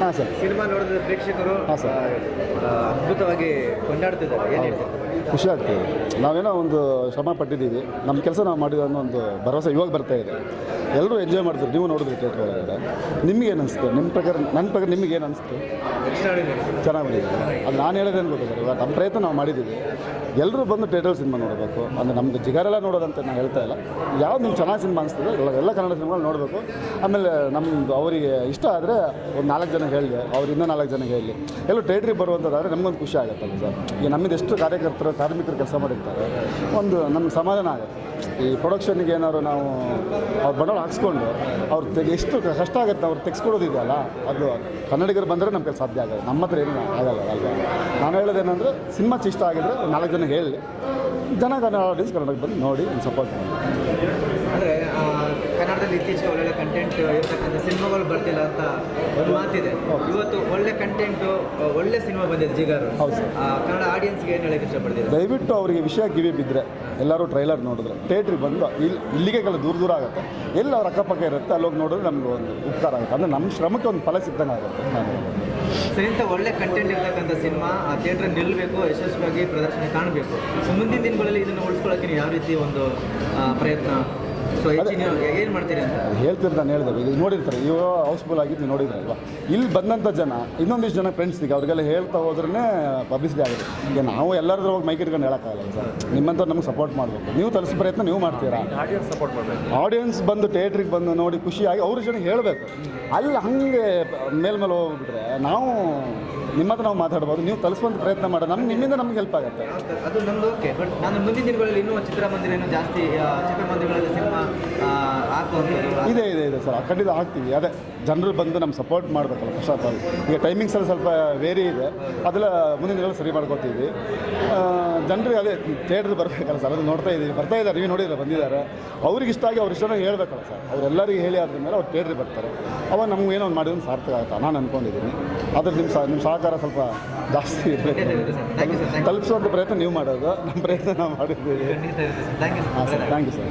ಹಾಂ sir. Cinema ನೋಡಿದ ಪ್ರೇಕ್ಷಕರು ಹಾಂ, ಸರ್. ಅದ್ಭುತವಾಗಿ ಕೊಂಡಾಡ್ತಿದ್ದಾರೆ. ಏನು ಖುಷಿ ಆಗ್ತದೆ ನಾವೇನೋ ಒಂದು ಶ್ರಮ ಪಟ್ಟಿದ್ದೀವಿ. ನಮ್ಮ ಕೆಲಸ ನಾವು ಮಾಡಿದ ಅನ್ನೋ ಒಂದು ಭರವಸೆ ಇವಾಗ ಬರ್ತಾ ಇದೆ. ಎಲ್ಲರೂ ಎಂಜಾಯ್ ಮಾಡ್ತಾರೆ ನೀವು ನೋಡಿದ್ರಿ ಥಿಯೇಟ್ರ್ ಒಳಗಡೆ. ನಿಮ್ಗೆ ಏನು ಅನಿಸ್ತು ನಿಮ್ಮ ಪ್ರಕಾರ ನನ್ನ ಪ್ರಕಾರ ನಿಮಗೆ ಏನು ಅನಿಸ್ತು ಚೆನ್ನಾಗಿ ಬಂದಿದೆ ಅದು ನಾನು ಹೇಳೋದೇನು ಗೊತ್ತಿಲ್ಲ ಇವಾಗ ನಮ್ಮ ಪ್ರಯತ್ನ ನಾವು ಮಾಡಿದ್ದೀವಿ. ಎಲ್ಲರೂ ಬಂದು ಥಿಯೇಟರ್ ಸಿನಿಮಾ ನೋಡಬೇಕು. ಅಂದರೆ ನಮ್ಮದು ಜಿಗಾರೆಲ್ಲ ನೋಡೋದಂತ ನಾನು ಹೇಳ್ತಾ ಇಲ್ಲ. ಯಾವ್ದು ನಿಮ್ಗೆ ಚೆನ್ನಾಗಿ ಸಿನಿಮಾ ಅನಿಸ್ತದೆ ಇವಾಗ ಎಲ್ಲ ಕನ್ನಡ ಸಿನಿಮಾಗಳು ನೋಡಬೇಕು. ಆಮೇಲೆ ನಮ್ಮದು ಅವರಿಗೆ ಇಷ್ಟ ಆದರೆ ಒಂದು ನಾಲ್ಕು ಜನ ಹೇಳಿ, ಅವ್ರು ಇನ್ನೂ ನಾಲ್ಕು ಜನಕ್ಕೆ ಹೇಳಿ. ಎಲ್ಲೋ ಟೇಟ್ರಿಗೆ ಬರುವಂಥದ್ದಾದರೆ ನಮಗೊಂದು ಖುಷಿ ಆಗುತ್ತಲ್ಲ ಸರ್. ಈಗ ನಮ್ಮಿಂದ ಎಷ್ಟು ಕಾರ್ಯಕರ್ತರು, ಕಾರ್ಮಿಕರು ಕೆಲಸ ಮಾಡಿರ್ತಾರೆ, ಒಂದು ನಮ್ಗೆ ಸಮಾಧಾನ ಆಗುತ್ತೆ. ಈ ಪ್ರೊಡಕ್ಷನ್ಗೆ ಏನಾದ್ರು ನಾವು ಅವ್ರು ಬಂಡವಾಳ ಹಾಕ್ಸ್ಕೊಂಡು, ಅವ್ರು ತೆಗೆ, ಎಷ್ಟು ಕಷ್ಟ ಆಗುತ್ತೆ ಅವ್ರು ತೆಗೆಸ್ಕೊಡೋದಿದೆಯಲ್ಲ ಅದು ಕನ್ನಡಿಗರು ಬಂದರೆ ನಮ್ಗೆ ಸಾಧ್ಯ ಆಗಲ್ಲ. ನಮ್ಮ ಹತ್ರ ಏನು ಆಗಲ್ಲ ಅಲ್ಲ ನಾನು ಹೇಳೋದೇನೆಂದರೆ ಸಿನಿಮಾ ಇಷ್ಟ ಆಗಿದ್ರೆ ನಾಲ್ಕು ಜನ ಹೇಳಿ, ಜನ ಕನ್ನಡ ಆಡಿಯನ್ಸ್ ಕನ್ನಡಕ್ಕೆ ಬಂದು ನೋಡಿ ಸಪೋರ್ಟ್ ಮಾಡಿ. ಕನ್ನಡದಲ್ಲಿ ಇತ್ತೀಚೆಗೆ ಒಳ್ಳೊಳ್ಳೆ ಕಂಟೆಂಟ್ ಇರ್ತಕ್ಕಂಥ ಸಿನಿಮಾಗಳು ಬರ್ತಿಲ್ಲ ಅಂತ ಒಂದು ಮಾತಿದೆ. ಇವತ್ತು ಒಳ್ಳೆ ಕಂಟೆಂಟ್ ಒಳ್ಳೆ ಸಿನಿಮಾ ಬಂದಿದೆ ಜಿಗಾರು ಕನ್ನಡ ಆಡಿಯನ್ಸ್ಗೆ ಏನು ಹೇಳಕ್ಕೆ ಇಷ್ಟಪಡ್ತೀವಿ ದಯವಿಟ್ಟು ಅವರಿಗೆ ವಿಷಯ ಕಿವಿ ಬಿದ್ದರೆ ಎಲ್ಲರೂ ಟ್ರೈಲರ್ ನೋಡಿದ್ರೆ. ಥಿಯೇಟ್ರಿಗೆ ಬಂದು ಇಲ್ಲಿ ಇಲ್ಲಿಗೆ ಕೆಲವು ದೂರ ದೂರ ಆಗುತ್ತೆ. ಎಲ್ಲಿ ಅವ್ರ ಅಕ್ಕಪಕ್ಕ ಇರುತ್ತೆ ಅಲ್ಲಿ ಹೋಗಿ ನೋಡಿದ್ರೆ ನಮ್ಗೆ ಒಂದು ಉಪಕಾರ ಆಗುತ್ತೆ. ಅಂದರೆ ನಮ್ಮ ಶ್ರಮಕ್ಕೆ ಒಂದು ಫಲ ಸಿಗ್ದಂಗೆ ಆಗುತ್ತೆ ನಾನು. ಸರ್ ಇಂಥ ಒಳ್ಳೆ ಕಂಟೆಂಟ್ ಇರ್ತಕ್ಕಂಥ ಸಿನಿಮಾ ಆ ಥಿಯೇಟ್ರ್ ನಿಲ್ಲಬೇಕು ಯಶಸ್ವಿಯಾಗಿ ಪ್ರದರ್ಶನ ಕಾಣಬೇಕು. ಸೊ ಮುಂದಿನ ದಿನಗಳಲ್ಲಿ ಇದನ್ನು ಉಳಿಸ್ಕೊಳ್ಳೋಕೆ ಯಾವ ರೀತಿ ಒಂದು ಪ್ರಯತ್ನ ಸೊ ಹೆಚ್ಚಿನ ಏನು ಮಾಡ್ತೀರಿ ಅಂತ? ಅದು ಹೇಳ್ತಿರ್ ನಾನು ಹೇಳಿದೆ. ಇದು ನೋಡಿರ್ತಾರೆ. ಇವಾಗ ಹೌಸ್ಫುಲ್ ಆಗಿದ್ದು ನೀವು ನೋಡಿದ್ರಲ್ವಾ ಇಲ್ಲಿ ಬಂದಂಥ ಜನ ಇನ್ನೊಂದಿಷ್ಟು ಜನ ಫ್ರೆಂಡ್ಸಿಗೆ ಅವ್ರಿಗೆಲ್ಲ ಹೇಳ್ತಾ ಹೋದ್ರೇ ಪಬ್ಲಿಸಿಟಿ ಆಗುತ್ತೆ ಈಗ ನಾವು ಎಲ್ಲರದ್ರ ಹೋಗಿ ಮೈಕ್ ಇಟ್ಕೊಂಡು ಹೇಳೋಕ್ಕಾಗಲ್ಲ ಸರ್. ನಿಮ್ಮಂಥವ್ರು ನಮ್ಗೆ ಸಪೋರ್ಟ್ ಮಾಡಬೇಕು. ನೀವು ತಲುಪಿಸೋ ಪ್ರಯತ್ನ ನೀವು ಮಾಡ್ತೀರಾ? ಆಡಿಯನ್ಸ್ ಬಂದು ಥಿಯೇಟ್ರಿಗೆ ಬಂದು ನೋಡಿ ಖುಷಿಯಾಗಿ ಅವ್ರ ಜನ ಹೇಳಬೇಕು. ಅಲ್ಲಿ ಹಾಗೆ ಮೇಲ್ಮೇಲೆ ಹೋಗ್ಬಿಟ್ರೆ ನಾವು ನಿಮ್ಮ ಹತ್ರ ನಾವು ಮಾತಾಡ್ಬೋದು. ನೀವು ತಲುಪುವಂತ ಪ್ರಯತ್ನ ಮಾಡೋ ನಮ್ಗೆ ನಿಮ್ಮಿಂದ ನಮ್ಗೆ ಹೆಲ್ಪ್ ಆಗುತ್ತೆ. ಅದು ನಂದು ಓಕೆ ಬಟ್ ನಾನು ಮುಂದಿನ ದಿನಗಳಲ್ಲಿ ಇನ್ನೂ ಚಿತ್ರಮಂದಿರ ಇನ್ನೂ ಜಾಸ್ತಿ ಚಿತ್ರಮಂದಿರಗಳಲ್ಲಿ ಸಿನಿಮಾ ಹಾಕುವಂಥದ್ದು ಇದೆ ಇದೆ ಇದೆ ಸರ್. ಖಂಡಿತ ಹಾಕ್ತೀವಿ. ಅದೇ ಜನರು ಬಂದು ನಮ್ಗೆ ಸಪೋರ್ಟ್ ಮಾಡಬೇಕಲ್ಲ ಫಸ್ಟ್ ಆಫ್ ಆಲ್ ಈಗ ಎಲ್ಲ ಸ್ವಲ್ಪ ವೇರಿ ಇದೆ. ಅದೆಲ್ಲ ಮುಂದಿನ ದಿನಗಳಲ್ಲಿ ಸರಿ ಮಾಡ್ಕೋತೀವಿ. ಜನರಿಗೆ ಅದೇ ಥಿಯೇಟ್ರ್ ಬರಬೇಕಲ್ಲ ಸರ್. ಅದು ನೋಡ್ತಾ ಇದ್ದೀವಿ. ಬರ್ತಾ ಇದ್ದಾರೆ. ನೀವು ನೋಡಿದ್ರೆ ಬಂದಿದ್ದಾರೆ. ಅವ್ರಿಗೆ ಇಷ್ಟ ಆಗಿ ಅವ್ರ ಇಷ್ಟನ ಹೇಳಬೇಕಲ್ಲ ಸರ್. ಅವರೆಲ್ಲರಿಗೂ ಹೇಳಿ ಆದ ಮೇಲೆ ಅವ್ರು ಥಿಯೇಟ್ರಿಗೆ ಬರ್ತಾರೆ. ಅವಾಗ ನಮ್ಗೆ ಏನೋ ಒಂದು ಮಾಡಿದ್ರೆ ಸಾರ್ಥಕ ಆಗುತ್ತೆ. ನಾನು ಅಂದ್ಕೊಂಡಿದ್ದೀನಿ ಅದ್ರ ನಿಮ್ಮ ಸಹ ನಿಮ್ಮ ಸಹಕಾರ ಸ್ವಲ್ಪ ಜಾಸ್ತಿ ಇರಬೇಕು ತಲುಪಿಸುವಂಥ ಪ್ರಯತ್ನ ನೀವು ಮಾಡೋದು. ನಮ್ಮ ಪ್ರಯತ್ನ ನಾವು ಮಾಡಿದ್ದೀವಿ. ಹಾಂ ಸರ್ ಥ್ಯಾಂಕ್ ಯು ಸರ್